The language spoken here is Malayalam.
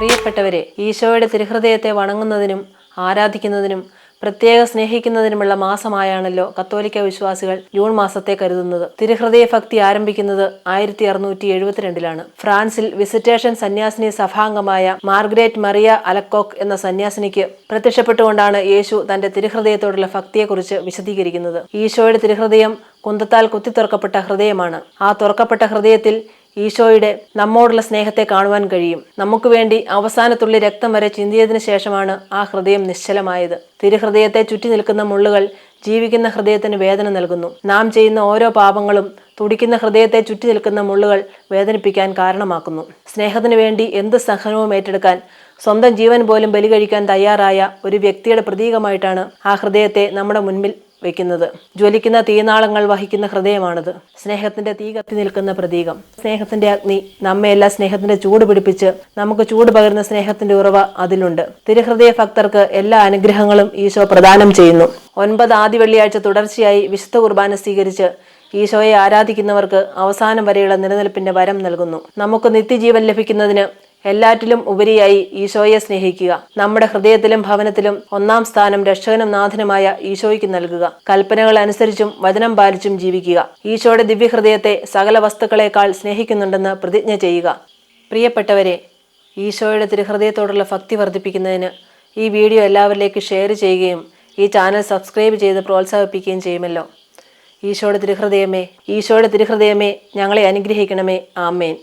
പ്രിയപ്പെട്ടവരെ ഈശോയുടെ തിരുഹൃദയത്തെ വണങ്ങുന്നതിനും ആരാധിക്കുന്നതിനും പ്രത്യേക സ്നേഹിക്കുന്നതിനുമുള്ള മാസമായാണല്ലോ കത്തോലിക്ക വിശ്വാസികൾ ജൂൺ മാസത്തെ കരുതുന്നത്. തിരുഹൃദയ ഭക്തി ആരംഭിക്കുന്നത് ആയിരത്തി അറുന്നൂറ്റി എഴുപത്തിരണ്ടിലാണ് ഫ്രാൻസിൽ വിസിറ്റേഷൻ സന്യാസിനി സഭാംഗമായ മാർഗ്രേറ്റ് മറിയ അലക്കോക്ക് എന്ന സന്യാസിനിക്ക് പ്രത്യക്ഷപ്പെട്ടുകൊണ്ടാണ് യേശു തന്റെ തിരുഹൃദയത്തോടുള്ള ഭക്തിയെക്കുറിച്ച് വിശദീകരിക്കുന്നത്. ഈശോയുടെ തിരുഹൃദയം കുന്തത്താൽ കുത്തിത്തുറക്കപ്പെട്ട ഹൃദയമാണ്. ആ തുറക്കപ്പെട്ട ഹൃദയത്തിൽ ഈശോയുടെ നമ്മോടുള്ള സ്നേഹത്തെ കാണുവാൻ കഴിയും. നമുക്ക് വേണ്ടി അവസാനത്തുള്ളി രക്തം വരെ ചിന്തിയതിനു ശേഷമാണ് ആ ഹൃദയം നിശ്ചലമായത്. തിരുഹൃദയത്തെ ചുറ്റി നിൽക്കുന്ന മുള്ളുകൾ ജീവിക്കുന്ന ഹൃദയത്തിന് വേദന നൽകുന്നു. നാം ചെയ്യുന്ന ഓരോ പാപങ്ങളും തുടിക്കുന്ന ഹൃദയത്തെ ചുറ്റി നിൽക്കുന്ന മുള്ളുകൾ വേദനിപ്പിക്കാൻ കാരണമാക്കുന്നു. സ്നേഹത്തിനു വേണ്ടി എന്ത് സഹനവും ഏറ്റെടുക്കാൻ സ്വന്തം ജീവൻ പോലും ബലി കഴിക്കാൻ തയ്യാറായ ഒരു വ്യക്തിയുടെ പ്രതീകമായിട്ടാണ് ആ ഹൃദയത്തെ നമ്മുടെ മുൻപിൽ വെക്കുന്നത് ജ്വലിക്കുന്ന തീനാളങ്ങൾ വഹിക്കുന്ന ഹൃദയമാണത്. സ്നേഹത്തിന്റെ തീ കത്തി നിൽക്കുന്ന പ്രതീകം. സ്നേഹത്തിന്റെ അഗ്നി നമ്മയെല്ലാം സ്നേഹത്തിന്റെ ചൂട് പിടിപ്പിച്ച് നമുക്ക് ചൂട് പകരുന്ന സ്നേഹത്തിന്റെ ഉറവ അതിലുണ്ട്. തിരുഹൃദയ ഭക്തർക്ക് എല്ലാ അനുഗ്രഹങ്ങളും ഈശോ പ്രദാനം ചെയ്യുന്നു. ഒൻപത് ആദ്യ വെള്ളിയാഴ്ച തുടർച്ചയായി വിശുദ്ധ കുർബാന സ്വീകരിച്ച് ഈശോയെ ആരാധിക്കുന്നവർക്ക് അവസാനം വരെയുള്ള നിലനിൽപ്പിന്റെ വരം നൽകുന്നു. നമുക്ക് നിത്യജീവൻ ലഭിക്കുന്നതിന് എല്ലാറ്റിലും ഉപരിയായി ഈശോയെ സ്നേഹിക്കുക. നമ്മുടെ ഹൃദയത്തിലും ഭവനത്തിലും ഒന്നാം സ്ഥാനം രക്ഷകനും നാഥനുമായ ഈശോയ്ക്ക് നൽകുക. കൽപ്പനകൾ അനുസരിച്ചും വചനം പാലിച്ചും ജീവിക്കുക. ഈശോയുടെ ദിവ്യഹൃദയത്തെ സകല വസ്തുക്കളെക്കാൾ സ്നേഹിക്കുന്നുണ്ടെന്ന് പ്രതിജ്ഞ ചെയ്യുക. പ്രിയപ്പെട്ടവരെ ഈശോയുടെ തിരുഹൃദയത്തോടുള്ള ഭക്തി വർദ്ധിപ്പിക്കുന്നതിന് ഈ വീഡിയോ എല്ലാവരിലേക്ക് ഷെയർ ചെയ്യുകയും ഈ ചാനൽ സബ്സ്ക്രൈബ് ചെയ്ത് പ്രോത്സാഹിപ്പിക്കുകയും ചെയ്യുമല്ലോ. ഈശോയുടെ തിരുഹൃദയമേ ഈശോയുടെ തിരുഹൃദയമേ ഞങ്ങളെ അനുഗ്രഹിക്കണമേ. ആമേൻ.